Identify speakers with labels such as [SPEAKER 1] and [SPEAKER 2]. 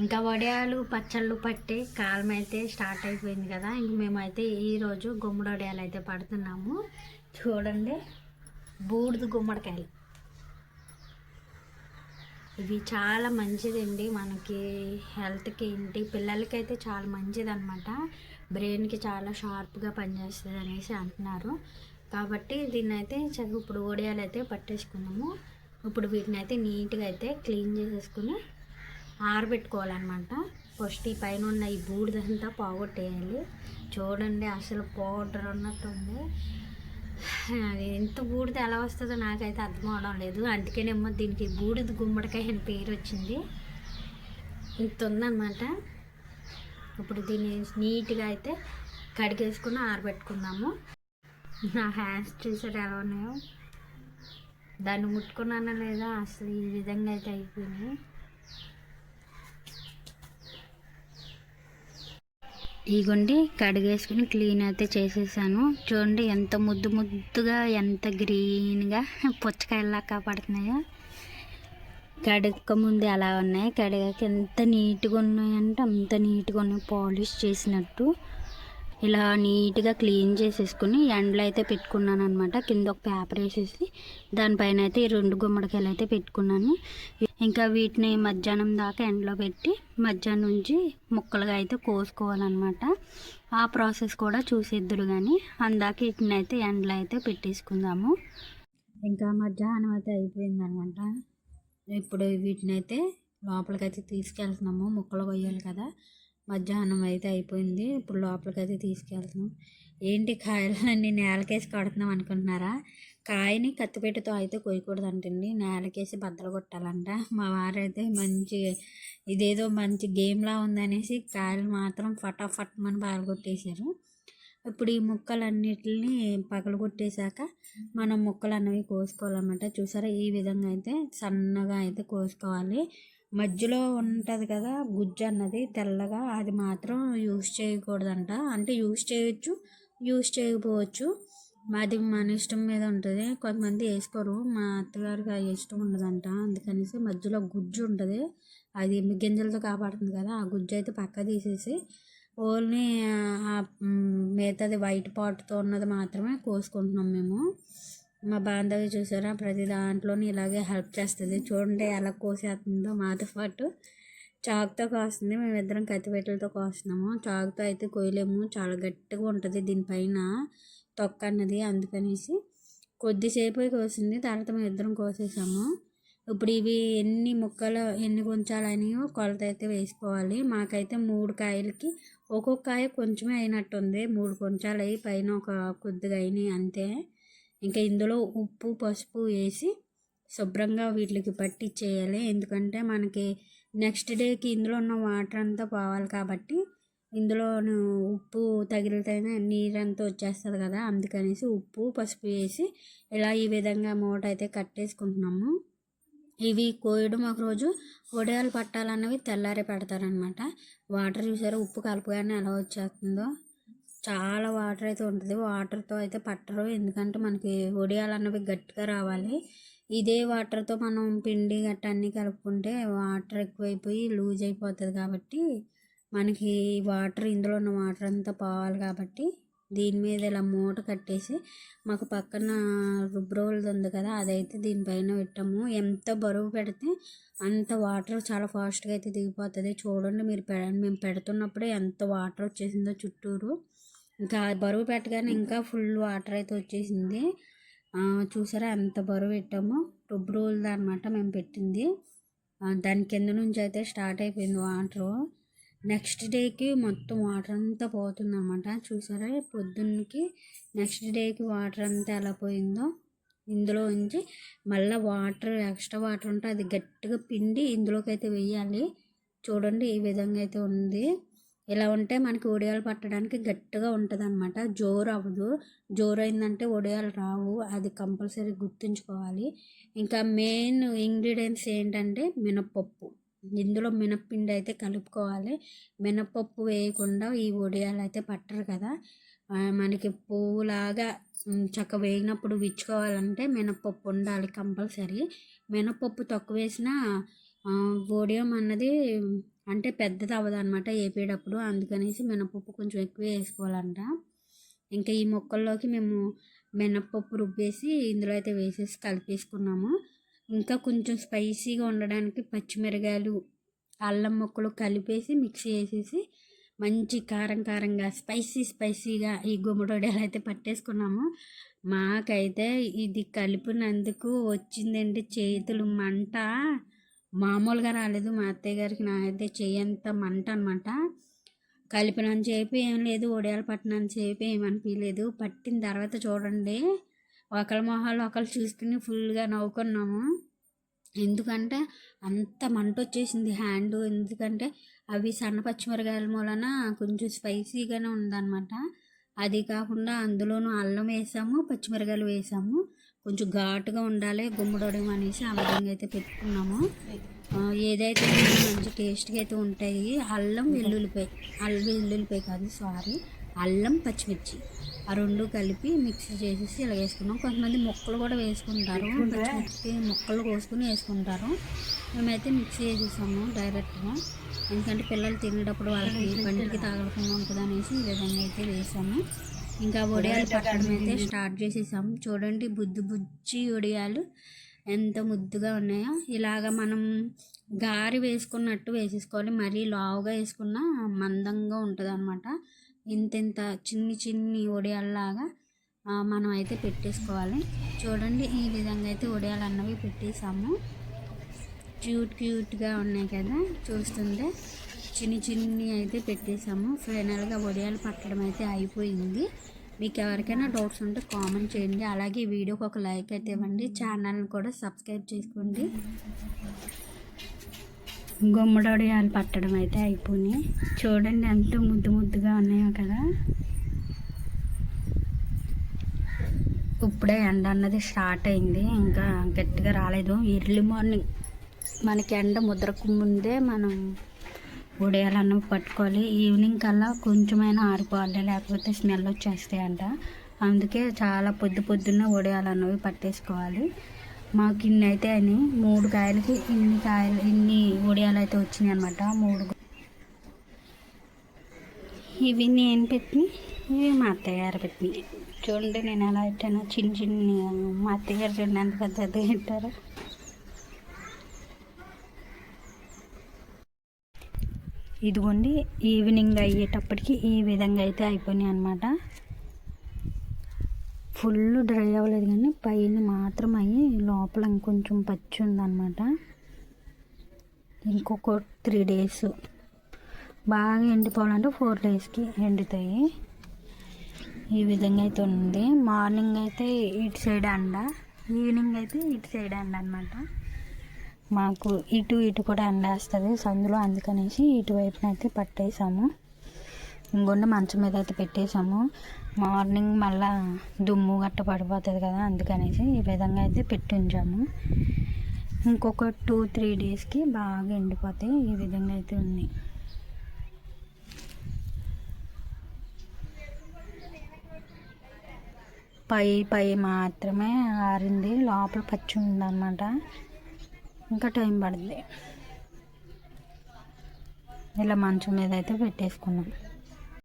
[SPEAKER 1] ఇంకా వడియాలు పచ్చళ్ళు పట్టే కాలం అయితే స్టార్ట్ అయిపోయింది కదా. ఇంక మేమైతే ఈరోజు గుమ్మడి వడియాలు అయితే పడుతున్నాము. చూడండి బూడిద గుమ్మడికాయలు. ఇవి చాలా మంచిదండి మనకి హెల్త్కి. ఏంటి పిల్లలకి అయితే చాలా మంచిది అనమాట బ్రెయిన్కి చాలా షార్ప్గా పనిచేస్తుంది అనేసి అంటున్నారు. కాబట్టి దీన్ని అయితే చదువు ఇప్పుడు వడియాలు అయితే పట్టేసుకున్నాము. ఇప్పుడు వీటిని అయితే నీట్గా అయితే క్లీన్ చేసేసుకుని ఆరబెట్టుకోవాలన్నమాట. ఫస్ట్ ఈ పైన ఉన్న ఈ బూడిదంతా పోగొట్టేయాలి. చూడండి అసలు పౌడర్ ఉన్నట్టుంది అది ఎంత బూడిద ఎలా వస్తుందో నాకైతే అర్థం అవడం లేదు. అందుకేనేమో దీనికి బూడిద గుమ్మడికాయ అని పేరు వచ్చింది. ఇంత ఉందన్నమాట. ఇప్పుడు దీన్ని నీట్గా అయితే కడిగేసుకుని ఆరబెట్టుకుందాము. నా హ్యాండ్స్ చూసారు ఎలా ఉన్నాయో? దాన్ని ముట్టుకున్నానా లేదా? అసలు ఈ విధంగా అయితే అయిపోయింది. ఇగోండి కడిగేసుకుని క్లీన్ అయితే చేసేసాను. చూడండి ఎంత ముద్దు ముద్దుగా ఎంత గ్రీన్గా పుచ్చకాయలా కాపాడుతున్నాయో. కడగక ముందు అలా ఉన్నాయి. కడగక ఎంత నీట్గా ఉన్నాయంటే అంత నీట్గా ఉన్నాయి. పాలిష్ చేసినట్టు. ఇలా నీట్గా క్లీన్ చేసేసుకుని ఎండలో అయితే పెట్టుకున్నాను అనమాట కింద ఒక పేపర్ వేసేసి దానిపైన అయితే ఈ రెండు గుమ్మడికాయలు అయితే పెట్టుకున్నాను. ఇంకా వీటిని మధ్యాహ్నం దాకా ఎండలో పెట్టి మధ్యాహ్నం నుంచి ముక్కలుగా అయితే కోసుకోవాలన్నమాట. ఆ ప్రాసెస్ కూడా చూసేద్దరు కానీ అందాక వీటిని అయితే ఎండలో అయితే పెట్టేసుకుందాము. ఇంకా మధ్యాహ్నం అయితే అయిపోయింది అనమాట ఇప్పుడు వీటిని అయితే లోపలికైతే తీసుకెళ్తున్నాము. ముక్కలు కొయ్యాలి కదా. మధ్యాహ్నం అయితే అయిపోయింది. ఇప్పుడు లోపలికి అయితే తీసుకెళ్తున్నాం. ఏంటి కాయలన్నీ నేలకేసి కొడుతున్నాం అనుకుంటున్నారా? కాయని కత్తిపెట్టుతో అయితే కొయ్యకూడదంటండి. నేలకేసి బద్దలు కొట్టాలంట. మా వారైతే మంచి ఇదేదో మంచి గేమ్లా ఉందనేసి కాయలు మాత్రం ఫటాఫట్ మన కొట్టేశారు. ఇప్పుడు ఈ ముక్కలన్నిటిని పగలగొట్టేశాక మనం ముక్కలు అన్నవి కోసుకోవాలన్నమాట. చూసారా? ఈ విధంగా అయితే సన్నగా అయితే కోసుకోవాలి. మధ్యలో ఉంటుంది కదా గుజ్జు అన్నది తెల్లగా అది మాత్రం యూస్ చేయకూడదంట. అంటే యూస్ చేయొచ్చు యూస్ చేయకపోవచ్చు. మాది మన ఇష్టం మీద ఉంటుంది. కొంతమంది వేసుకోరు. మా అత్తగారికి అది ఇష్టం ఉండదంట. అందుకనేసి మధ్యలో గుజ్జు ఉంటుంది. అది గింజలతో కాపాడుతుంది కదా. ఆ గుజ్జు అయితే పక్క తీసేసి ఓన్లీ మిగతాది వైట్ పాటుతో ఉన్నది మాత్రమే కోసుకుంటున్నాం మేము. మా బాంధవి చూసారా? ప్రతి దాంట్లోని ఇలాగే హెల్ప్ చేస్తుంది. చూడండి ఎలా కోసేస్తుందో మాతో పాటు. చాకుతో కాస్తుంది. మేమిద్దరం కత్తిపెట్టలతో కోస్తున్నాము. చాకుతో అయితే కోయలేము చాలా గట్టిగా ఉంటుంది దీనిపైన తొక్క అన్నది. అందుకనేసి కొద్దిసేపు కోసింది. తర్వాత మేము ఇద్దరం కోసేసాము. ఇప్పుడు ఇవి ఎన్ని ముక్కలు ఎన్ని కొంచాలని కొలత అయితే వేసుకోవాలి. మాకైతే మూడు కాయలకి ఒక్కొక్క కాయ కొంచెమే అయినట్టుంది. మూడు కొంచాలు అయ్యి పైన ఒక కొద్దిగా అయినాయి అంతే. ఇంకా ఇందులో ఉప్పు పసుపు వేసి శుభ్రంగా వీటికి పట్టించేయాలి ఎందుకంటే మనకి నెక్స్ట్ డేకి ఇందులో ఉన్న వాటర్ అంతా పోవాలి కాబట్టి ఇందులో ఉప్పు తగిలితేనే నీరంతా వచ్చేస్తుంది కదా. అందుకనేసి ఉప్పు పసుపు వేసి ఇలా ఈ విధంగా మూట అయితే కట్టేసుకుంటున్నాము. ఇవి కోయడం ఒక రోజు వడియాలు పట్టాలన్నవి తెల్లారి పెడతారనమాట. వాటర్ చూసారా? ఉప్పు కలపగానే ఎలా వచ్చేస్తుందో. చాలా వాటర్ అయితే ఉంటుంది. వాటర్తో అయితే పట్టరు. ఎందుకంటే మనకి వడియాలు అన్నవి గట్టిగా రావాలి. ఇదే వాటర్తో మనం పిండి గట్ట అన్నీ కలుపుకుంటే వాటర్ ఎక్కువైపోయి లూజ్ అయిపోతుంది కాబట్టి మనకి వాటర్ ఇందులో ఉన్న వాటర్ అంతా పోవాలి కాబట్టి దీని మీద ఇలా మూట కట్టేసి మాకు పక్కన రుబ్రోల్ది ఉంది కదా అదైతే దీనిపైన పెట్టాము. ఎంత బరువు పెడితే అంత వాటర్ చాలా ఫాస్ట్గా అయితే దిగిపోతుంది. చూడండి మీరు పె మేము పెడుతున్నప్పుడే ఎంత వాటర్ వచ్చేసిందో చుట్టూరు. ఇంకా బరువు పెట్టగానే ఇంకా ఫుల్ వాటర్ అయితే వచ్చేసింది. చూసారా ఎంత బరువు పెట్టాము. రుబ్రోల్ది అనమాట మేము పెట్టింది. దాని కింద నుంచి అయితే స్టార్ట్ అయిపోయింది వాటరు. నెక్స్ట్ డేకి మొత్తం వాటర్ అంతా పోతుందన్నమాట. చూసారా? పొద్దున్నకి నెక్స్ట్ డేకి వాటర్ అంతా ఎలా పోయిందో. ఇందులో ఉంచి మళ్ళీ వాటర్ ఎక్స్ట్రా వాటర్ ఉంటే అది గట్టిగా పిండి ఇందులోకి అయితే వేయాలి. చూడండి ఈ విధంగా అయితే ఉంది. ఇలా ఉంటే మనకి ఒడియాలు పట్టడానికి గట్టిగా ఉంటుంది అనమాట జోరు అవ్వదు. జోరు అయిందంటే ఒడియాలు రావు. అది కంపల్సరీ గుర్తుంచుకోవాలి. ఇంకా మెయిన్ ఇంగ్రీడియంట్స్ ఏంటంటే మినప్పప్పు. ఇందులో మినప్పిండి అయితే కలుపుకోవాలి. మినపప్పు వేయకుండా ఈ వడియాలు అయితే పట్టరు కదా. మనకి పువ్వులాగా చక్క వేగినప్పుడు విచ్చుకోవాలంటే మినపప్పు ఉండాలి కంపల్సరీ. మినపప్పు తక్కువ వేసినా వడియం అన్నది అంటే పెద్దది అవ్వదు అనమాట వేపేటప్పుడు అందుకనేసి మినపప్పు కొంచెం ఎక్కువ వేసుకోవాలంట. ఇంకా ఈ మొక్కల్లోకి మేము మినపప్పు రుబ్బేసి ఇందులో అయితే వేసేసి కలిపేసుకున్నాము. ఇంకా కొంచెం స్పైసీగా ఉండడానికి పచ్చిమిరకాయలు అల్లం ముక్కలు కలిపేసి మిక్సీ వేసేసి మంచి కారం కారంగా స్పైసీ స్పైసీగా ఈ గుమ్మడొడియాలు అయితే పట్టేసుకున్నాము. మాకైతే ఇది కలిపినందుకు వచ్చిందండి చేతులు మంట. మామూలుగా రాలేదు మా అత్తయ్య గారికి నాకైతే చేయంత మంట అనమాట కలిపినంత చేపి ఏం లేదు ఒడియాలు పట్టినంత చేపి ఏమనిపించలేదు పట్టిన తర్వాత చూడండి. ఒకళ్ళ మొహాలు ఒకళ్ళు చూసుకుని ఫుల్గా నవ్వుకున్నాము. ఎందుకంటే అంత మంట వచ్చేసింది హ్యాండ్. ఎందుకంటే అవి సన్న పచ్చిమిరకాయల మూలన కొంచెం స్పైసీగానే ఉందన్నమాట. అది కాకుండా అందులోనూ అల్లం వేసాము పచ్చిమిరకాయలు వేసాము. కొంచెం ఘాటుగా ఉండాలి గుమ్మడోడం అనేసి ఆ విధంగా అయితే పెట్టుకున్నాము. ఏదైతే మంచి టేస్ట్గా అయితే ఉంటాయి అల్లం వెల్లుల్లిపాయ. అల్లం వెల్లుల్లిపాయ కాదు సారీ. అల్లం పచ్చిమిర్చి. ఆ రెండు కలిపి మిక్స్ చేసేసి ఇలా వేసుకున్నాం కొంతమంది ముక్కలు కూడా వేసుకుంటారు. పచ్చిమిర్చి ముక్కలు కోసుకుని వేసుకుంటారు. మేమైతే మిక్స్ చేసేసాము డైరెక్ట్గా ఎందుకంటే పిల్లలు తినేటప్పుడు వాళ్ళకి బండికి తగలకుండా ఉంటుంది అనేసి ఈ విధంగా అయితే వేసాము. ఇంకా వడియాలు పట్టడం అయితే స్టార్ట్ చేసేసాము. చూడండి బుజ్జి బుజ్జి వడియాలు ఎంత ముద్దుగా ఉన్నాయో. ఇలాగ మనం గారి వేసుకున్నట్టు వేసేసుకోవాలి. మరీ లావుగా వేసుకున్న మందంగా ఉంటుంది అనమాట ఇంత ఇంత చిన్ని చిన్ని వడియాల్లాగా మనం అయితే పెట్టేసుకోవాలి. చూడండి ఈ విధంగా అయితే వడియాలు అన్నవి పెట్టేసాము క్యూట్ క్యూట్గా ఉన్నాయి కదా చూస్తుంటే చిన్ని చిన్ని అయితే పెట్టేసాము ఫైనల్గా వడియాలు పట్టడం అయితే అయిపోయింది. మీకు ఎవరికైనా డౌట్స్ ఉంటే కామెంట్ చేయండి. అలాగే వీడియోకి ఒక లైక్ అయితే ఇవ్వండి. ఛానల్ని కూడా సబ్స్క్రైబ్ చేసుకోండి. గుమ్మడొడియాలు పట్టడం అయితే అయిపోయినాయి చూడండి ఎంత ముద్దు ముద్దుగా ఉన్నాయో కదా. ఇప్పుడే ఎండ అన్నది స్టార్ట్ అయింది. ఇంకా గట్టిగా రాలేదు. ఎర్లీ మార్నింగ్ మనకి ఎండ ముద్రకు ముందే మనం ఉడయాలన్నవి పట్టుకోవాలి. ఈవినింగ్ కల్లా కొంచెమైనా ఆరిపోవాలి. లేకపోతే స్మెల్ వచ్చేస్తాయంట. అందుకే చాలా పొద్దు పొద్దున్న ఉడయాలన్నవి పట్టేసుకోవాలి. మాకు ఇన్ని అయితే అని మూడు కాయలకి ఇన్ని కాయలు ఇన్ని ఒడియాలు అయితే వచ్చినాయి అనమాట మూడు ఇవి నేను పెట్టిన ఇవి మా అత్తయ్య గారు పెట్టినాయి చూడండి నేను ఎలా పెట్టాను. చిన్న చిన్ని మా అత్తయ్య గారు చూడండి ఎంత పెద్దది పెద్దగా పెట్టారు. ఇదిగోండి ఈవినింగ్ అయ్యేటప్పటికి ఈ విధంగా అయితే అయిపోయినాయి అనమాట ఫుల్ డ్రై అవ్వలేదు కానీ పైన మాత్రం అయ్యి లోపల ఇంకొంచెం పచ్చి ఉందన్నమాట ఇంకొక త్రీ డేస్. బాగా ఎండిపోవాలంటే ఫోర్ డేస్కి ఎండుతాయి. ఈ విధంగా అయితే ఉంది. మార్నింగ్ అయితే ఇటు సైడ్ అండ. ఈవినింగ్ అయితే ఇటు సైడ్ అండ అనమాట. మాకు ఇటు ఇటు కూడా ఎండేస్తుంది సందులో అందుకనేసి ఇటువైపునైతే పట్టేసాము. ఇంకొండ మంచం మీద అయితే పెట్టేసాము మార్నింగ్ మళ్ళా దుమ్ము గట్ట పడిపోతుంది కదా అందుకనేసి ఈ విధంగా అయితే పెట్టి ఉంచాము ఇంకొక టూ త్రీ డేస్కి బాగా ఎండిపోతాయి ఈ విధంగా అయితే ఉన్నాయి. పై పై మాత్రమే ఆరింది లోపల పచ్చి ఉందన్నమాట. ఇంకా టైం పడుతుంది ఇలా మంచం మీద అయితే పెట్టేసుకున్నాం.